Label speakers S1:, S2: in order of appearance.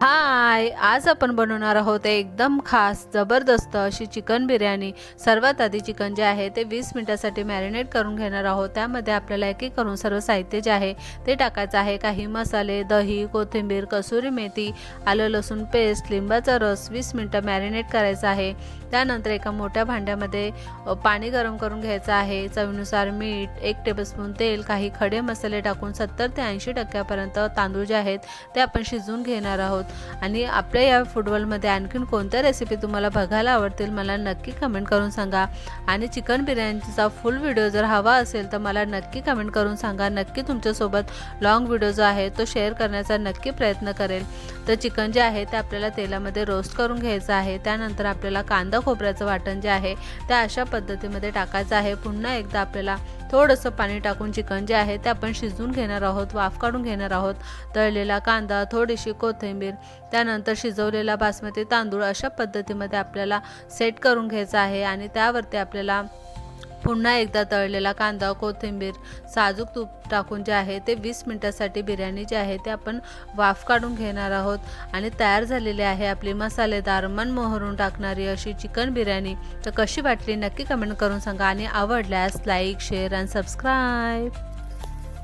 S1: हाय आज आपण बनवणार आहोत एकदम खास जबरदस्त अशी चिकन बिर्याणी. सर्वात आधी चिकन जे आहे ते वीस मिनटासाठी मॅरिनेट करून घेणार आहोत. त्यामध्ये आपल्याला एक एक करून सर्व साहित्य जे आहे ते टाकायचं आहे. काही मसाले दही कोथिंबीर कसुरी मेथी आलं लसूण पेस्ट लिंबाचा रस वीस मिनटं मॅरिनेट करायचं आहे. त्यानंतर एका मोठ्या भांड्यामध्ये पाणी गरम करून घ्यायचं आहे. चवीनुसार मीठ एक टेबलस्पून तेल काही खडे मसाले टाकून सत्तर ते ऐंशी टक्क्यापर्यंत तांदूळ जे आहेत ते आपण शिजवून घेणार आहोत. आणि आपल्या या फुटबॉलमध्ये आणखीन कोणत्या रेसिपी तुम्हाला बघायला आवडतील मला नक्की कमेंट करून सांगा. आणि चिकन बिर्याणीचा फुल व्हिडिओ जर हवा असेल तर मला नक्की कमेंट करून सांगा. नक्की तुमच्यासोबत लॉंग व्हिडिओ जो आहे तो शेअर करण्याचा नक्की प्रयत्न करेल. तर चिकन जे आहे ते आपल्याला तेलामध्ये रोस्ट करून घ्यायचं आहे. त्यानंतर आपल्याला कांदा खोबऱ्याचं वाटण जे आहे ते अशा पद्धतीमध्ये टाकायचं आहे. पुन्हा एकदा आपल्याला थोडंसं पाणी टाकून चिकन जे आहे ते आपण शिजवून घेणार आहोत वाफ काढून घेणार आहोत. तळलेला कांदा थोडीशी कोथिंबीर त्यानंतर शिजवलेला बासमती तांदूळ अशा पद्धतीमध्ये आपल्याला सेट करून घ्यायचा आहे आणि त्यावरती आपल्याला पुन्हा एकदा तळलेला कांदा कोथिंबीर साजूक तूप टाकून जे आहे ते वीस मिनटासाठी बिर्याणी जी आहे ते आपण वाफ काढून घेणार आहोत. आणि तयार झालेली आहे आपली मसालेदार मन मोहरून टाकणारी अशी चिकन बिर्याणी. तर कशी वाटली नक्की कमेंट करून सांगा आणि आवडल्यास लाईक शेअर आणि सबस्क्राईब.